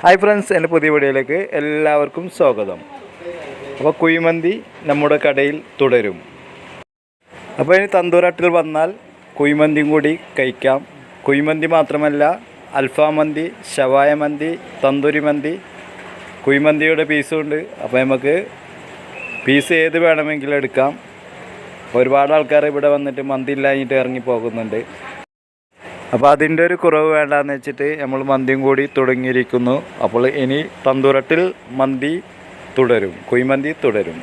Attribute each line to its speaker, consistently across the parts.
Speaker 1: Hi friends എന്റെ പുതിയ വീഡിയോയിലേക്ക് എല്ലാവർക്കും സ്വാഗതം. അപ്പോൾ കുഴിമന്തി നമ്മുടെ കടയിൽ തുടരും. അപ്പോൾ ഇനി തന്തൂരാട്ടിൽ വന്നാൽ കുഴിമന്തിയും കൂടി കഴിക്കാം. കുഴിമന്തി മാത്രമല്ല അൽഫാം മന്തി ഷവായ മന്തി തന്തൂരി മന്തി കുഴിമന്തിയുടെ പീസും ഉണ്ട്. അപ്പോൾ നമുക്ക് പീസ് ഏത് വേണമെങ്കിലും എടുക്കാം. ഒരുപാട് ആൾക്കാർ ഇവിടെ വന്നിട്ട് മന്തി ഇല്ലാഞ്ഞിട്ട് ഇറങ്ങി പോകുന്നുണ്ട്. അപ്പോൾ അതിന്റെ ഒരു കുറവ് വേണ്ടാന്ന് വെച്ചിട്ട് നമ്മൾ മന്തിയും കൂടി തുടങ്ങിയിരിക്കുന്നു. അപ്പോൾ ഇനി തന്തുരട്ടിൽ മന്തി തുടരും കുയ്മന്തി തുടരും.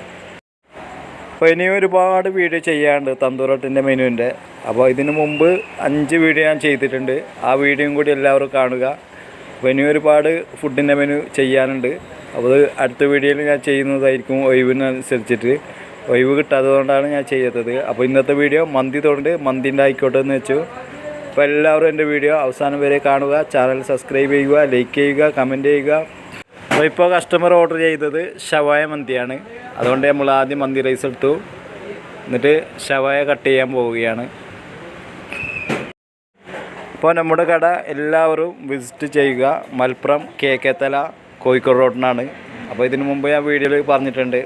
Speaker 1: അപ്പോൾ ഇനി ഒരുപാട് വീഡിയോ ചെയ്യാണ്ട് തന്തൂരട്ടിന്റെ മെനുവിന്റെ അപ്പോൾ ഇതിന് മുമ്പ് അഞ്ച് വീഡിയോ ഞാൻ ചെയ്തിട്ടുണ്ട്. ആ വീഡിയോയും കൂടി എല്ലാവരും കാണുക. അപ്പോൾ ഇനി ഒരുപാട് ഫുഡിന്റെ മെനു ചെയ്യാനുണ്ട്. അപ്പോൾ അടുത്ത വീഡിയോയിൽ ഞാൻ ചെയ്യുന്നതായിരിക്കും ഒഴിവിനനുസരിച്ചിട്ട്. ഒഴിവ് കിട്ടാത്തതുകൊണ്ടാണ് ഞാൻ ചെയ്യാത്തത്. അപ്പോൾ ഇന്നത്തെ വീഡിയോ മന്തി തൊണ്ട് മന്തിന്റെ ആയിക്കോട്ടെ എന്ന് വെച്ചു. അപ്പോൾ എല്ലാവരും എന്റെ വീഡിയോ അവസാനം വരെ കാണുക. ചാനൽ സബ്സ്ക്രൈബ് ചെയ്യുക ലൈക്ക് ചെയ്യുക കമന്റ് ചെയ്യുക. അപ്പോൾ ഇപ്പോൾ കസ്റ്റമർ ഓർഡർ ചെയ്തത് ഷവായ മന്തിയാണ്. അതുകൊണ്ട് നമ്മൾ ആദ്യം മന്തി റൈസ് എടുത്തു എന്നിട്ട് ഷവായ കട്ട് ചെയ്യാൻ പോവുകയാണ്. ഇപ്പോൾ നമ്മുടെ കട എല്ലാവരും വിസിറ്റ് ചെയ്യുക. മലപ്പുറം കെ കെ തല കോഴിക്കോട് റോഡിനാണ്. അപ്പോൾ ഇതിനു മുമ്പ് ഞാൻ വീഡിയോയിൽ പറഞ്ഞിട്ടുണ്ട്.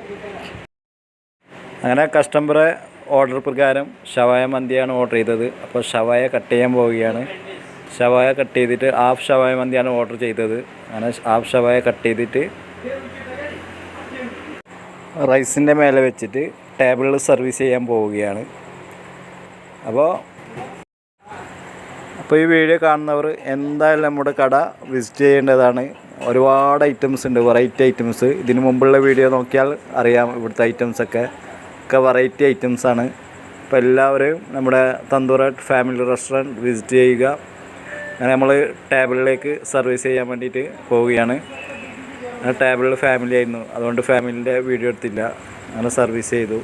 Speaker 1: അങ്ങനെ കസ്റ്റമറെ ഓർഡർ പ്രകാരം ഷവായ മന്തിയാണ് ഓർഡർ ചെയ്തത്. അപ്പോൾ ഷവായ കട്ട് ചെയ്യാൻ പോവുകയാണ്. ഷവായ കട്ട് ചെയ്തിട്ട് ഹാഫ് ഷവായ മന്തിയാണ് ഓർഡർ ചെയ്തത്. അങ്ങനെ ഹാഫ് ഷവായ കട്ട് ചെയ്തിട്ട് റൈസിന്റെ മേലെ വെച്ചിട്ട് ടേബിളിൽ സർവീസ് ചെയ്യാൻ പോവുകയാണ്. അപ്പോൾ അപ്പോൾ ഈ വീഡിയോ കാണുന്നവർ എന്തായാലും നമ്മുടെ കട വിസിറ്റ് ചെയ്യേണ്ടതാണ്. ഒരുപാട് ഐറ്റംസ് ഉണ്ട് വെറൈറ്റി ഐറ്റംസ് ഇതിനു മുമ്പുള്ള വീഡിയോ നോക്കിയാൽ അറിയാം ഇവിടുത്തെ ഐറ്റംസൊക്കെ ഒക്കെ വെറൈറ്റി ഐറ്റംസാണ് അപ്പോൾ എല്ലാവരും നമ്മുടെ തന്തൂറാട്ട് ഫാമിലി റെസ്റ്റോറന്റ് വിസിറ്റ് ചെയ്യുക. അങ്ങനെ നമ്മൾ ടേബിളിലേക്ക് സർവീസ് ചെയ്യാൻ വേണ്ടിയിട്ട് പോവുകയാണ്. ആ ടേബിളിൽ ഫാമിലി ആയിരുന്നു. അതുകൊണ്ട് ഫാമിലിന്റെ വീഡിയോ എടുത്തില്ല. അങ്ങനെ സർവീസ് ചെയ്തു.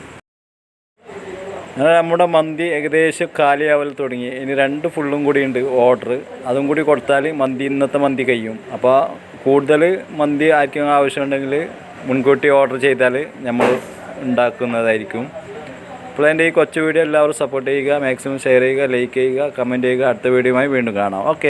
Speaker 1: അങ്ങനെ നമ്മുടെ മന്തി ഏകദേശം കാലിയാവൽ തുടങ്ങി. ഇനി രണ്ട് ഫുള്ളും കൂടി ഉണ്ട് ഓർഡർ അതും കൂടി കൊടുത്താൽ മന്തി ഇന്നത്തെ മന്തി കഴിയും. അപ്പോൾ കൂടുതൽ മന്തി ആർക്കും ആവശ്യമുണ്ടെങ്കിൽ മുൻകൂട്ടി ഓർഡർ ചെയ്താൽ നമ്മൾ ഉണ്ടാക്കുന്നതായിരിക്കും. അപ്പോൾ എന്റെ ഈ കൊച്ചു വീഡിയോ എല്ലാവരും സപ്പോർട്ട് ചെയ്യുക മാക്സിമം ഷെയർ ചെയ്യുക ലൈക്ക് ചെയ്യുക കമന്റ് ചെയ്യുക. അടുത്ത വീഡിയോയുമായി വീണ്ടും കാണാം. ഓക്കെ